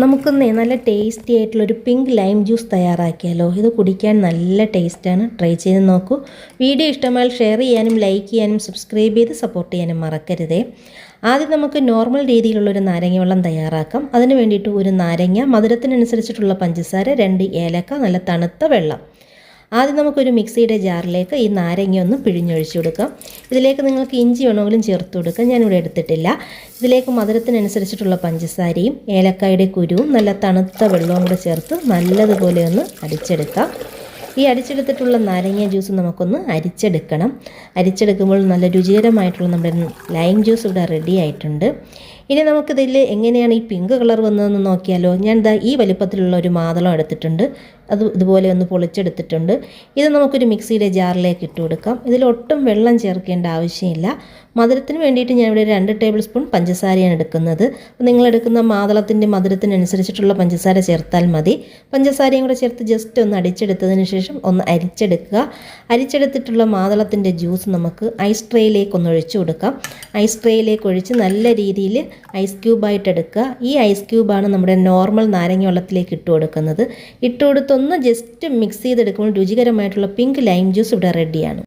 നമുക്കൊന്നേ നല്ല ടേസ്റ്റി ആയിട്ടുള്ളൊരു pink lime juice തയ്യാറാക്കിയാലോ? ഇത് കുടിക്കാൻ നല്ല ടേസ്റ്റാണ് ട്രൈ ചെയ്ത് നോക്കൂ. വീഡിയോ ഇഷ്ടമായാൽ ഷെയർ ചെയ്യാനും ലൈക്ക് ചെയ്യാനും സബ്സ്ക്രൈബ് ചെയ്ത് സപ്പോർട്ട് ചെയ്യാനും മറക്കരുതേ. ആദ്യം നമുക്ക് നോർമൽ രീതിയിലുള്ളൊരു നാരങ്ങ വെള്ളം തയ്യാറാക്കാം. അതിന് വേണ്ടിയിട്ട് ഒരു നാരങ്ങ മധുരത്തിനനുസരിച്ചിട്ടുള്ള പഞ്ചസാര രണ്ട് ഏലക്ക നല്ല തണുത്ത വെള്ളം. ആദ്യം നമുക്കൊരു മിക്സിയുടെ ജാറിലേക്ക് ഈ നാരങ്ങ ഒന്ന് പിഴിഞ്ഞൊഴിച്ചു കൊടുക്കാം. ഇതിലേക്ക് നിങ്ങൾക്ക് ഇഞ്ചി വേണമെങ്കിലും ചേർത്ത് കൊടുക്കാം. ഞാനിവിടെ എടുത്തിട്ടില്ല. ഇതിലേക്ക് മധുരത്തിനനുസരിച്ചിട്ടുള്ള പഞ്ചസാരയും ഏലക്കായുടെ കുരുവും നല്ല തണുത്ത വെള്ളവും കൂടെ ചേർത്ത് നല്ലതുപോലെ ഒന്ന് അടിച്ചെടുക്കാം. ഈ അടിച്ചെടുത്തിട്ടുള്ള നാരങ്ങ ജ്യൂസ് നമുക്കൊന്ന് അരിച്ചെടുക്കണം. അരിച്ചെടുക്കുമ്പോൾ നല്ല രുചികരമായിട്ടുള്ള നമ്മുടെ ലൈം ജ്യൂസ് ഇവിടെ റെഡി ആയിട്ടുണ്ട്. ഇനി നമുക്കിതിൽ എങ്ങനെയാണ് ഈ പിങ്ക് കളർ വന്നതെന്ന് നോക്കിയാലോ? ഞാൻ ഇതാ ഈ വലിപ്പത്തിലുള്ള ഒരു മാതളം എടുത്തിട്ടുണ്ട്. അത് ഇതുപോലെ ഒന്ന് പൊളിച്ചെടുത്തിട്ടുണ്ട്. ഇത് നമുക്കൊരു മിക്സിയിലെ ജാറിലേക്ക് ഇട്ട് കൊടുക്കാം. ഇതിൽ ഒട്ടും വെള്ളം ചേർക്കേണ്ട ആവശ്യമില്ല. മധുരത്തിന് വേണ്ടിയിട്ട് ഞാൻ ഇവിടെ രണ്ട് ടേബിൾ സ്പൂൺ പഞ്ചസാരയാണ് എടുക്കുന്നത്. നിങ്ങൾ എടുക്കുന്ന മാതളത്തിന്റെ മധുരത്തിനനുസരിച്ചിട്ടുള്ള പഞ്ചസാര ചേർത്താൽ മതി. പഞ്ചസാരയും കൂടെ ചേർത്ത് ജസ്റ്റ് ഒന്ന് അടിച്ചെടുത്തതിന് ശേഷം ഒന്ന് അരിച്ചെടുക്കുക. അരിച്ചെടുത്തിട്ടുള്ള മാതളത്തിന്റെ ജ്യൂസ് നമുക്ക് ഐസ് ട്രേയിലേക്ക് ഒന്ന് ഒഴിച്ചു കൊടുക്കാം. ഐസ് ട്രേയിലേക്ക് ഒഴിച്ച് നല്ല രീതിയിൽ ഐസ് ക്യൂബായിട്ട് എടുക്കുക. ഈ ഐസ് ക്യൂബാണ് നമ്മുടെ നോർമൽ നാരങ്ങ വെള്ളത്തിലേക്ക് ഇട്ട് കൊടുക്കുന്നത്. ഇട്ട് കൊടുത്തൊന്ന് ജസ്റ്റ് മിക്സ് ചെയ്തെടുക്കുമ്പോൾ രുചികരമായിട്ടുള്ള പിങ്ക് ലൈം ജ്യൂസ് ഇവിടെ റെഡിയാണ്